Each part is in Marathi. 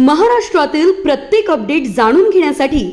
महाराष्ट्रातील प्रत्येक अपडेट जाणून घेण्यासाठी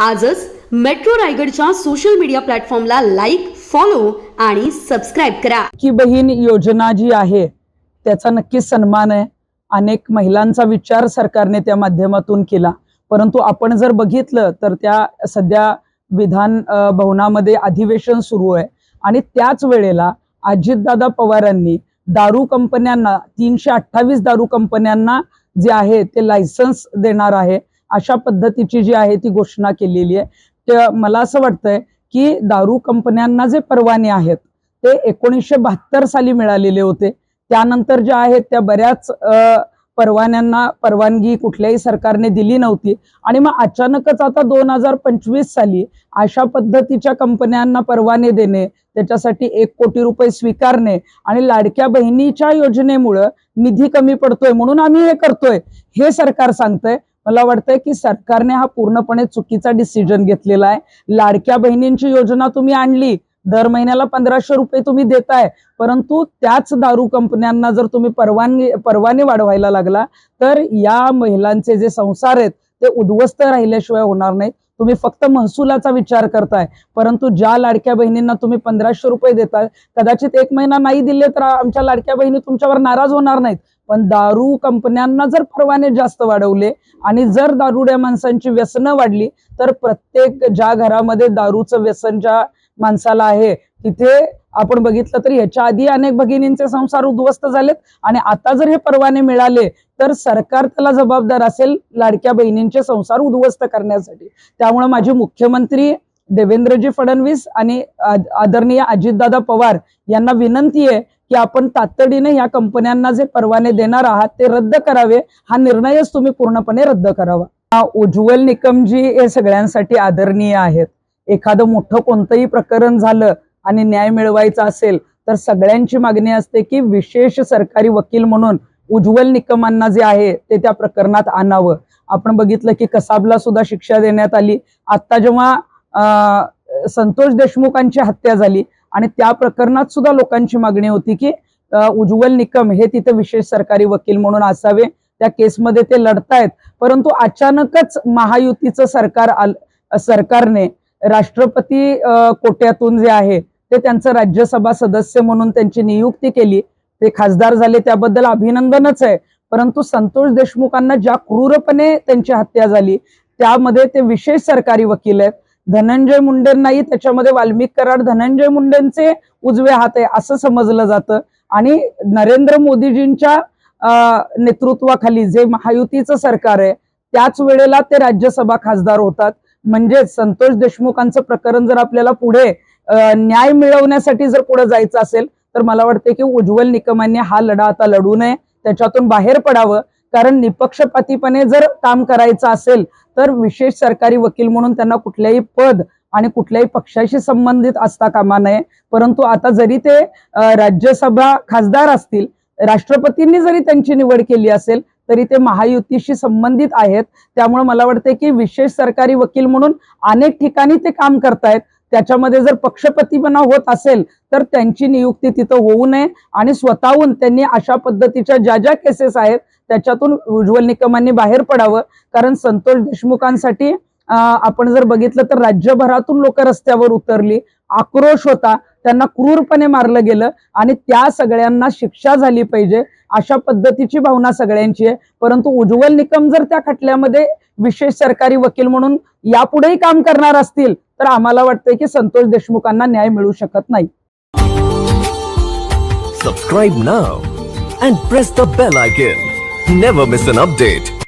आजच मेट्रो रायगडच्या सोशल मीडिया प्लॅटफॉर्मला लाईक फॉलो आणि सबस्क्राईब करा. की बहीण योजना जी आहे त्याचा नक्कीच सन्मान आहे. अनेक महिलांचा विचार सरकारने त्या माध्यमातून केला. परंतु आपण जर बघितलं तर त्या सध्या विधान भवनामध्ये अधिवेशन सुरू आहे. आणि त्याच वेळेला अजितदादा पवारांनी दारू कंपन्यांना तीनशे अठ्ठावीस दारू कंपन्यांना जे आहे ते लायसन्स देणार आहे. अशा पद्धतीची जी आहे ती घोषणा केलेली आहे. तर मला असं वाटतंय की दारू कंपन्यांना जे परवाने आहेत ते एकोणीसशे बहात्तर साली मिळालेले होते. त्यानंतर ज्या आहेत त्या बऱ्याच अ, परवान्यांना परवानगी कुठल्याही सरकारने दिली नव्हती. आणि मग अचानकच आता दोन हजार पंचवीस साली अशा पद्धतीच्या कंपन्यांना परवाने देणे त्याच्यासाठी एक कोटी रुपये स्वीकारणे आणि लाडक्या बहिणीच्या योजनेमुळं निधी कमी पडतोय म्हणून आम्ही हे करतोय हे सरकार सांगतंय. मला वाटतंय की सरकारने हा पूर्णपणे चुकीचा डिसिजन घेतलेला आहे. लाडक्या बहिणींची योजना तुम्ही आणली दर महिन्याला पंधराशे रुपये तुम्ही देताय परंतु त्याच दारू कंपन्यांना जर तुम्ही परवानगी परवाने वाढवायला लागला तर या महिलांचे जे संसार आहेत ते उद्ध्वस्त राहिल्याशिवाय होणार नाहीत. तुम्ही फक्त महसुलाचा विचार करताय परंतु ज्या लाडक्या बहिणींना तुम्ही पंधराशे रुपये देताय कदाचित एक महिना नाही दिले तर आमच्या लाडक्या बहिणी तुमच्यावर नाराज होणार नाहीत. पण दारू कंपन्यांना जर परवाने जास्त वाढवले आणि जर दारुड्या माणसांची व्यसनं वाढली तर प्रत्येक ज्या घरामध्ये दारूचं व्यसन ज्या माणसाला आहे. तिथे आपण बघितलं तर याच्या आधी अनेक भगिनींचे संसार उद्ध्वस्त झालेत आणि आता जर हे परवाने मिळाले तर सरकार त्याला जबाबदार असेल लाडक्या बहिणींचे संसार उद्ध्वस्त करण्यासाठी. त्यामुळे माझे मुख्यमंत्री देवेंद्रजी फडणवीस आणि आदरणीय अजितदादा पवार यांना विनंती आहे की आपण तातडीने या कंपन्यांना जे परवाने देणार आहात ते रद्द करावे. हा निर्णयच तुम्ही पूर्णपणे रद्द करावा. उज्ज्वल निकमजी हे सगळ्यांसाठी आदरणीय आहेत. एखादं मोठं कोणतंही प्रकरण झालं आणि न्याय मिळवायचा असेल तर सगळ्यांची मागणी असते की विशेष सरकारी वकील म्हणून उज्ज्वल निकमांना जे आहे ते त्या प्रकरणात आणावं. आपण बघितलं की कसाबला सुद्धा शिक्षा देण्यात आली. आता जेव्हा संतोष देशमुखांची हत्या झाली आणि त्या प्रकरणात सुद्धा लोकांची मागणी होती की उज्ज्वल निकम हे तिथे विशेष सरकारी वकील म्हणून असावे. त्या केसमध्ये ते लढतायत. परंतु अचानकच महायुतीचं सरकार आल सरकारने राष्ट्रपती कोट्यातून जे आहे ते त्यांचं राज्यसभा सदस्य म्हणून त्यांची नियुक्ती केली. ते खासदार झाले त्याबद्दल अभिनंदनच आहे. परंतु संतोष देशमुखांना ज्या क्रूरपणे त्यांची हत्या झाली त्यामध्ये ते विशेष सरकारी वकील आहेत. धनंजय मुंडेंनाही त्याच्यामध्ये वाल्मिक कराड धनंजय मुंडेंचे उजवे हात आहे असं समजलं जातं. आणि नरेंद्र मोदीजींच्या नेतृत्वाखाली जे महायुतीचं सरकार आहे त्याच वेळेला ते राज्यसभा खासदार होतात. म्हणजे संतोष देशमुखांचं प्रकरण जर आपल्याला पुढे न्याय मिळवण्यासाठी जर पुढे जायचं असेल तर मला वाटते की उज्ज्वल निकमांनी हा लढा आता लढू नये त्याच्यातून बाहेर पडावं. कारण निपक्षपातीपणे जर काम करायचं असेल तर विशेष सरकारी वकील म्हणून त्यांना कुठल्याही पद आणि कुठल्याही पक्षाशी संबंधित असता कामा नये. परंतु आता जरी ते राज्यसभा खासदार असतील राष्ट्रपतींनी जरी त्यांची निवड केली असेल तरी ते महायुतीशी संबंधित आहेत. त्यामुळे मला वाटते की विशेष सरकारी वकील म्हणून अनेक ठिकाणी ते काम करतायत. त्याच्यामध्ये जर पक्षपतीपणा होत असेल तर त्यांची नियुक्ती तिथं होऊ नये आणि स्वतःहून त्यांनी अशा पद्धतीच्या ज्या ज्या केसेस आहेत त्याच्यातून उज्ज्वल निकमांनी बाहेर पडावं. कारण संतोष देशमुखांसाठी आपण जर बघितलं तर राज्यभरातून लोक रस्त्यावर उतरली. आक्रोश होता त्यांना क्रूरपणे मारलं गेलं आणि त्या सगळ्यांना शिक्षा झाली पाहिजे अशा पद्धतीची भावना सगळ्यांची आहे. परंतु उज्ज्वल निकम जर त्या खटल्यामध्ये विशेष सरकारी वकील म्हणून यापुढेही काम करणार असतील तर आम्हाला वाटतंय की संतोष देशमुखांना न्याय मिळू शकत नाही. Subscribe now and press the bell icon never miss an update